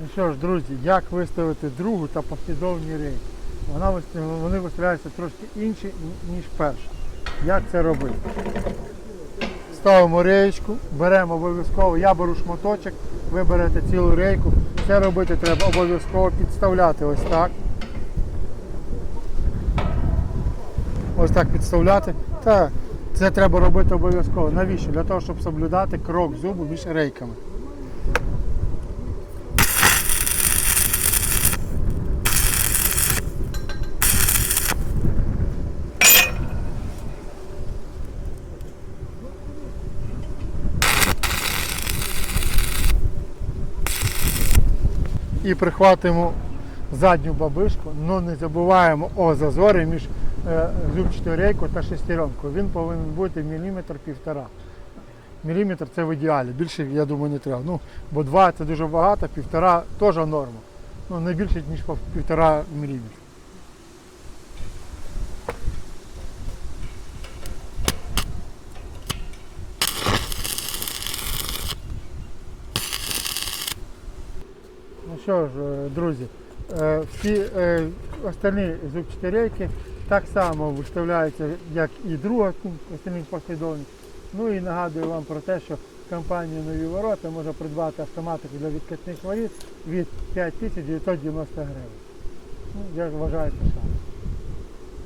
Ну що ж, друзі, як виставити другу та послідовні рейки? Вона, вони виставляються трошки інші, ніж перша. Як це робити? Ставимо реєчку, беремо обов'язково, я беру шматочок, ви берете цілу рейку. Це робити треба обов'язково підставляти ось так. Ось так підставляти. Та це треба робити обов'язково. Навіщо? Для того, щоб соблюдати крок зубу між рейками. І прихватимо задню бабишку, але не забуваємо о зазорі між е, зубчатою рейкою та шестеренкою. Він повинен бути міліметр півтора. Міліметр це в ідеалі. Більше, я думаю, не треба. Ну, бо два це дуже багато, півтора теж норма. Ну, не більше, ніж півтора міліметра. Ну що ж, е, друзі, е, всі останні остальні зубчаті рейки так само виставляються, як і друга остальних послідовність. Ну і нагадую вам про те, що компанія Нові ворота може придбати автоматику для відкатних воріт від 5990 гривень. Ну, я вважаю, це.